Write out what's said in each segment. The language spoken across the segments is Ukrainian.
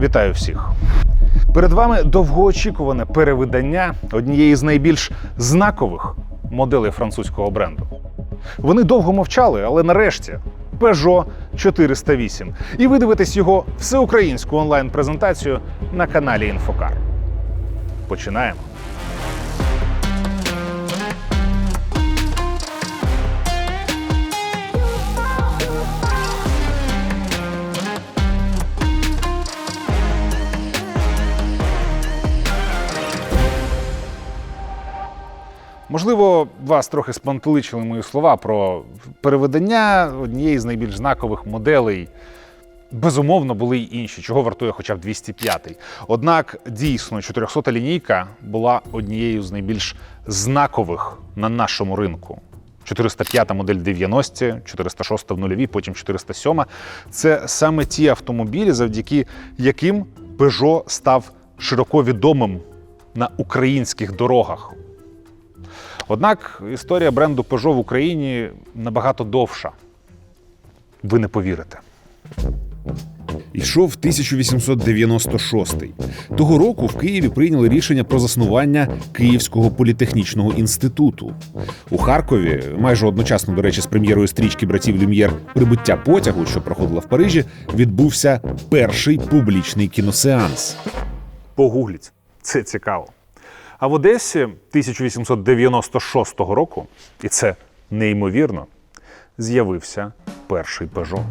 Вітаю всіх! Перед вами довгоочікуване перевидання однієї з найбільш знакових моделей французького бренду. Вони довго мовчали, але нарешті Peugeot 408. І ви дивитесь його всеукраїнську онлайн-презентацію на каналі Інфокар. Починаємо. Можливо, вас трохи спантеличили мої слова про переведення однієї з найбільш знакових моделей. Безумовно, були й інші, чого вартує хоча б 205-й. Однак дійсно 400-та лінійка була однією з найбільш знакових на нашому ринку. 405 модель 90, 406 в нульові, потім 407. Це саме ті автомобілі, завдяки яким Peugeot став широко відомим на українських дорогах. Однак історія бренду Peugeot в Україні набагато довша. Ви не повірите. Йшов 1896. Того року в Києві прийняли рішення про заснування Київського політехнічного інституту. У Харкові, майже одночасно, до речі, з прем'єрою стрічки братів Люм'єр Прибуття потягу, що проходила в Парижі, відбувся перший публічний кіносеанс. Погугліть, це цікаво. А в Одесі 1896 року, і це неймовірно, з'явився перший Peugeot.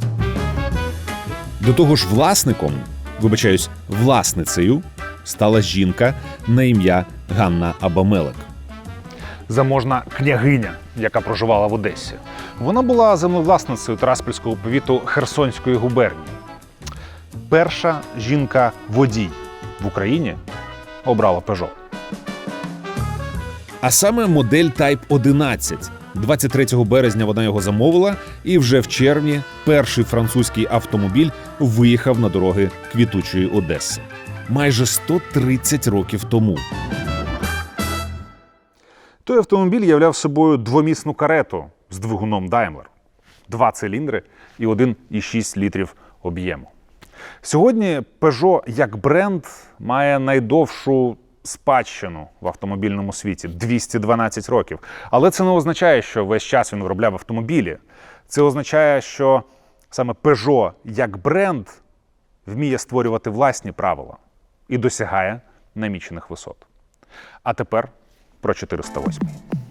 До того ж, власником, вибачаюсь, власницею стала жінка на ім'я Ганна Абамелек. заможна княгиня, яка проживала в Одесі. Вона була землевласницею Траспільського повіту Херсонської губернії. Перша жінка-водій в Україні обрала Peugeot. А саме модель Type 11. 23 березня вона його замовила, і вже в червні перший французький автомобіль виїхав на дороги квітучої Одеси. Майже 130 років тому. Той автомобіль являв собою двомісну карету з двигуном Daimler. Два циліндри і 1,6 літрів об'єму. Сьогодні Peugeot як бренд має найдовшу спадщину в автомобільному світі 212 років. Але це не означає, що весь час він виробляв автомобілі. Це означає, що саме Peugeot як бренд вміє створювати власні правила і досягає намічених висот. А тепер про 408.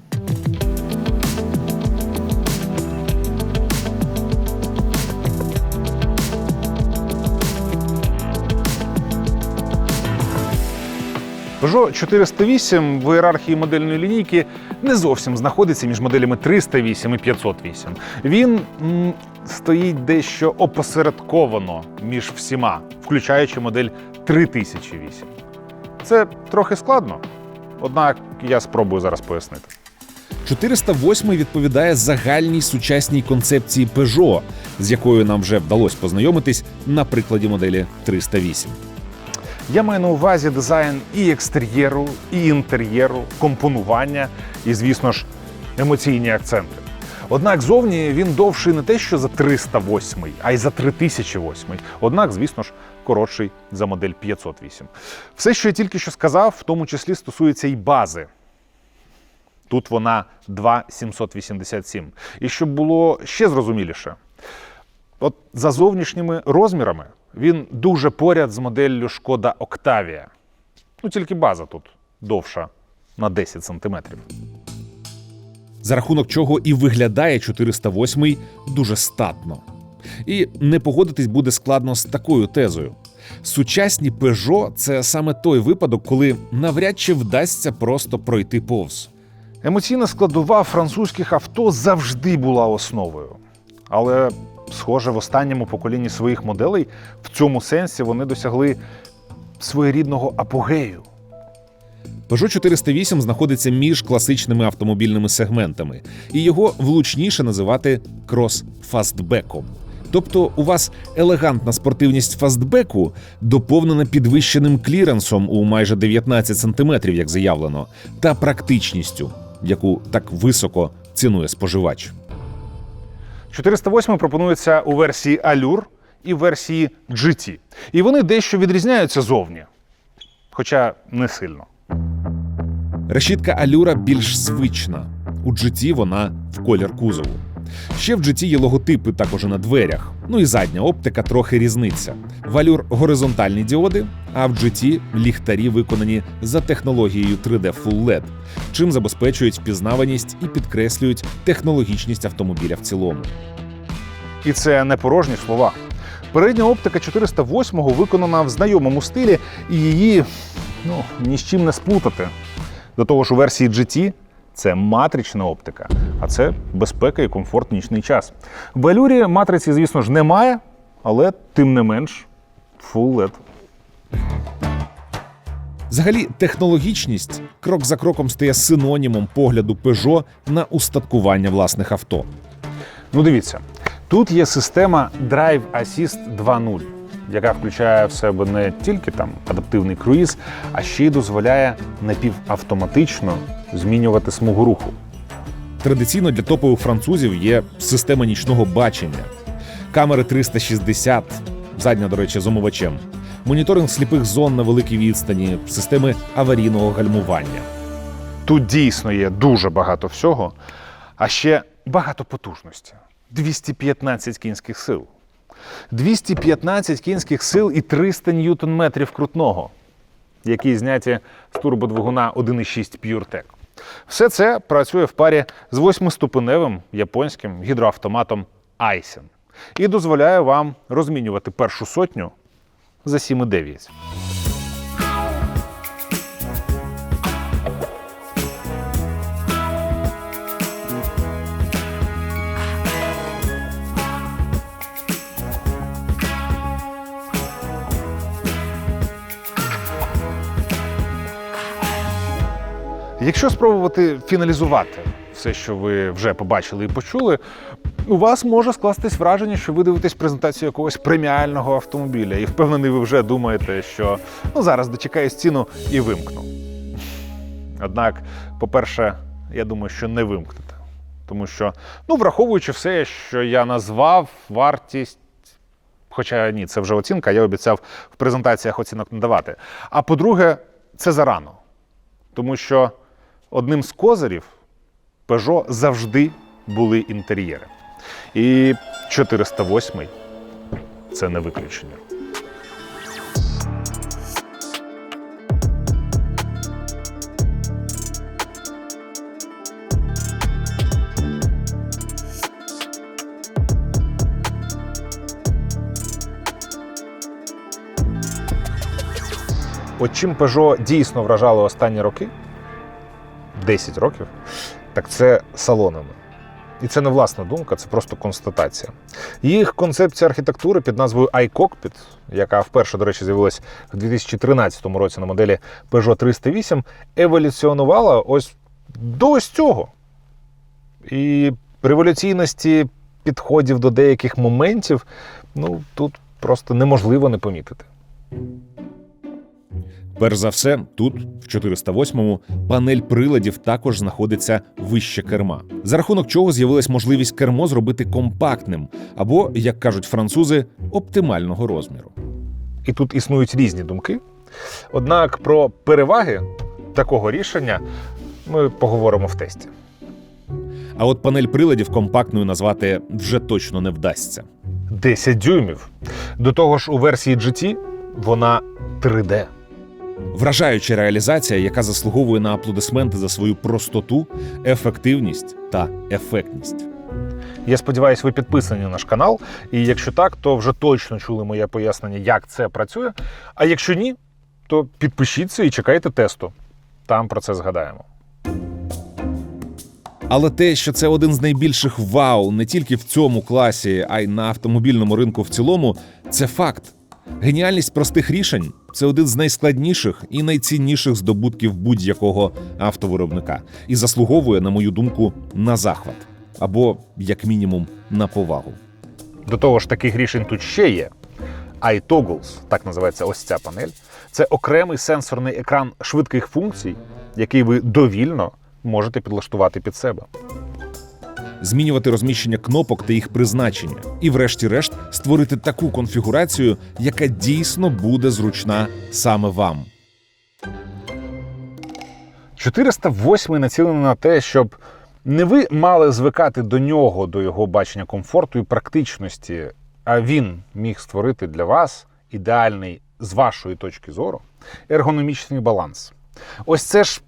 Peugeot 408 в ієрархії модельної лінійки не зовсім знаходиться між моделями 308 і 508. Він м, стоїть дещо опосередковано між всіма, включаючи модель 3008. Це трохи складно, однак я спробую зараз пояснити. 408 відповідає загальній сучасній концепції Peugeot, з якою нам вже вдалося познайомитись на прикладі моделі 308. Я маю на увазі дизайн і екстер'єру, і інтер'єру, компонування і, звісно ж, емоційні акценти. Однак зовні він довший не те, що за 308, а й за 3008. Однак, звісно ж, коротший за модель 508. Все, що я тільки що сказав, в тому числі стосується і бази. Тут вона 2,787. І щоб було ще зрозуміліше, от за зовнішніми розмірами він дуже поряд з моделлю Шкода Октавія. Ну тільки база тут довша на 10 сантиметрів. за рахунок чого і виглядає 408 дуже статно. І не погодитись буде складно з такою тезою. Сучасні Peugeot – це саме той випадок, коли навряд чи вдасться просто пройти повз. Емоційна складова французьких авто завжди була основою. Але, схоже, в останньому поколінні своїх моделей в цьому сенсі вони досягли своєрідного апогею. Peugeot 408 знаходиться між класичними автомобільними сегментами, і його влучніше називати крос-фастбеком. Тобто у вас елегантна спортивність фастбеку доповнена підвищеним кліренсом у майже 19 см, як заявлено, та практичністю, яку так високо цінує споживач. 408 пропонується у версії Allure і версії GT. І вони дещо відрізняються зовні, хоча не сильно. Решітка Алюра більш звична. У GT вона в колір кузову. Ще в GT є логотипи також на дверях. Ну і задня оптика трохи різниця. В Allure горизонтальні діоди, а в GT ліхтарі виконані за технологією 3D Full LED, чим забезпечують впізнаваність і підкреслюють технологічність автомобіля в цілому. І це не порожні слова. Передня оптика 408-го виконана в знайомому стилі, і її ну, ні з чим не сплутати. До того ж, у версії GT це матрична оптика, а це безпека і комфорт в нічний час. В Алюрі матриці, звісно ж, немає, але тим не менш Full LED. Взагалі, технологічність крок за кроком стає синонімом погляду Peugeot на устаткування власних авто. Ну, дивіться, тут є система Drive Assist 2.0, яка включає в себе не тільки там адаптивний круїз, а ще й дозволяє напівавтоматично змінювати смугу руху. Традиційно для топових французів є система нічного бачення, камери 360, задня, до речі, з омивачем, моніторинг сліпих зон на великій відстані, системи аварійного гальмування. Тут дійсно є дуже багато всього, а ще багато потужності. 215 кінських сил. 215 кінських сил і 300 ньютон-метрів крутного, які зняті з турбодвигуна 1.6 PureTech. Все це працює в парі з восьмиступеневим японським гідроавтоматом Aisin і дозволяє вам розмінювати першу сотню за 7,9. Якщо спробувати фіналізувати все, що ви вже побачили і почули, у вас може скластись враження, що ви дивитесь презентацію якогось преміального автомобіля, і впевнений, ви вже думаєте, що ну зараз дочекаюсь ціну і вимкну. Однак, по-перше, я думаю, що не вимкнете. Тому що, ну, враховуючи все, що я назвав, вартість. Хоча ні, це вже оцінка, я обіцяв в презентаціях оцінок не давати. А по-друге, це зарано. Тому що одним з козирів Peugeot завжди були інтер'єри. І 408 це не виключення. От чим Peugeot дійсно вражало останні роки, 10 років, так це салонами. І це не власна думка, це просто констатація. Їх концепція архітектури під назвою iCockpit, яка вперше, до речі, з'явилась в 2013 році на моделі Peugeot 308, еволюціонувала ось до ось цього. І революційності підходів до деяких моментів, ну тут просто неможливо не помітити. Перш за все, тут, в 408-му, панель приладів також знаходиться вище керма, за рахунок чого з'явилась можливість кермо зробити компактним або, як кажуть французи, оптимального розміру. І тут існують різні думки. Однак про переваги такого рішення ми поговоримо в тесті. А от панель приладів компактною назвати вже точно не вдасться. 10 дюймів. До того ж, у версії GT вона 3D. Вражаюча реалізація, яка заслуговує на аплодисменти за свою простоту, ефективність та ефектність. Я сподіваюся, ви підписані на наш канал. І якщо так, то вже точно чули моє пояснення, як це працює. А якщо ні, то підпишіться і чекайте тесту. Там про це згадаємо. Але те, що це один з найбільших вау не тільки в цьому класі, а й на автомобільному ринку в цілому, це факт. Геніальність простих рішень це один з найскладніших і найцінніших здобутків будь-якого автовиробника і заслуговує, на мою думку, на захват або, як мінімум, на повагу. До того ж, таких рішень тут ще є. iToggles, так називається ось ця панель. Це окремий сенсорний екран швидких функцій, який ви довільно можете підлаштувати під себе. Змінювати розміщення кнопок та їх призначення, і, врешті-решт, створити таку конфігурацію, яка дійсно буде зручна саме вам. 408 націлений на те, щоб не ви мали звикати до нього, до його бачення комфорту і практичності, а він міг створити для вас ідеальний з вашої точки зору ергономічний баланс. Ось це ж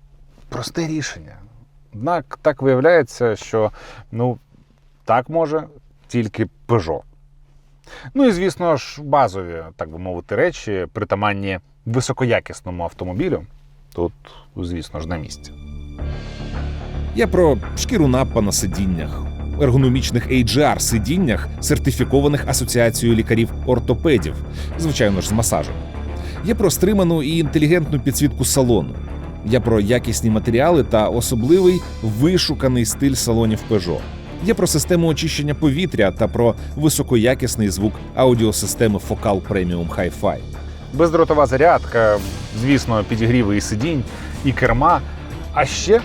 просте рішення. Однак так виявляється, що ну, так може тільки Peugeot. Ну і звісно ж, базові, так би мовити, речі, притаманні високоякісному автомобілю. Тут, звісно ж, на місці. Я про шкіру напа на сидіннях, ергономічних HR сидіннях, сертифікованих асоціацією лікарів-ортопедів, звичайно ж, з масажем. Я про стриману і інтелігентну підсвітку салону. Я про якісні матеріали та особливий вишуканий стиль салонів Peugeot. Я про систему очищення повітря та про високоякісний звук аудіосистеми Focal Premium Hi-Fi. Бездротова зарядка, звісно, підігріви і сидінь, і керма. А ще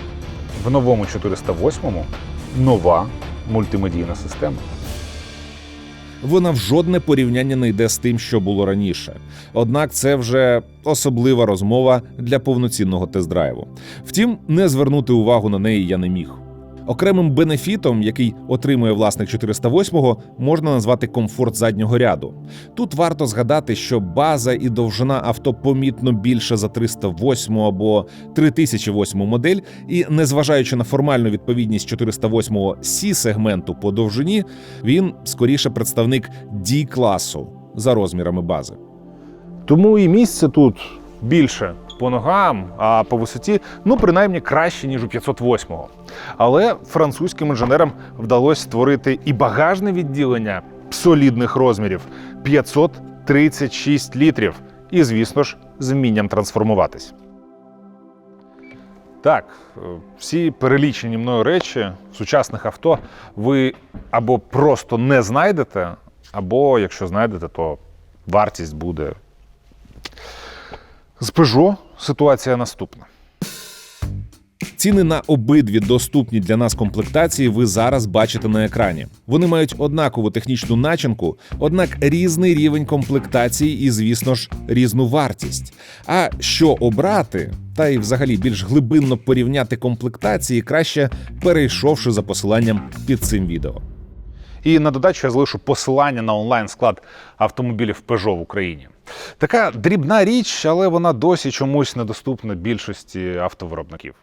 в новому 408-му нова мультимедійна система. Вона в жодне порівняння не йде з тим, що було раніше. Однак це вже особлива розмова для повноцінного тест-драйву. Втім, не звернути увагу на неї я не міг. Окремим бенефітом, який отримує власник 408-го, можна назвати комфорт заднього ряду. Тут варто згадати, що база і довжина авто помітно більше за 308 або 3008 модель, і незважаючи на формальну відповідність 408-го c сегменту по довжині, він скоріше представник D класу за розмірами бази. Тому і місце тут більше по ногам, а по висоті, ну, принаймні краще, ніж у 508-го. Але французьким інженерам вдалося створити і багажне відділення солідних розмірів 536 літрів. І, звісно ж, з вмінням трансформуватись. Так, е, всі перелічені мною речі в сучасних авто ви або просто не знайдете, або якщо знайдете, то вартість буде. З Peugeot ситуація наступна. Ціни на обидві доступні для нас комплектації ви зараз бачите на екрані. Вони мають однакову технічну начинку, однак різний рівень комплектації і, звісно ж, різну вартість. А що обрати, та й взагалі більш глибинно порівняти комплектації, краще перейшовши за посиланням під цим відео. І на додачу я залишу посилання на онлайн-склад автомобілів Peugeot в Україні. Така дрібна річ, але вона досі чомусь недоступна більшості автовиробників.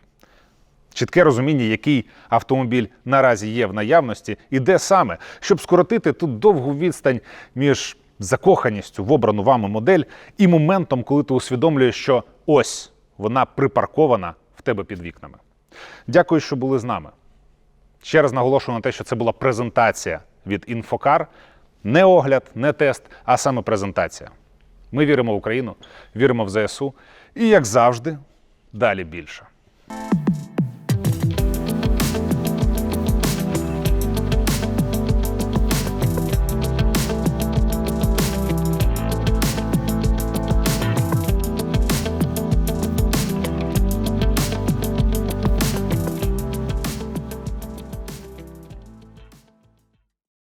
Чітке розуміння, який автомобіль наразі є в наявності, і де саме, щоб скоротити тут довгу відстань між закоханістю в обрану вами модель і моментом, коли ти усвідомлюєш, що ось вона припаркована в тебе під вікнами. Дякую, що були з нами. Ще раз наголошую на те, що це була презентація від Інфокар. Не огляд, не тест, а саме презентація. Ми віримо в Україну, віримо в ЗСУ і, як завжди, далі більше.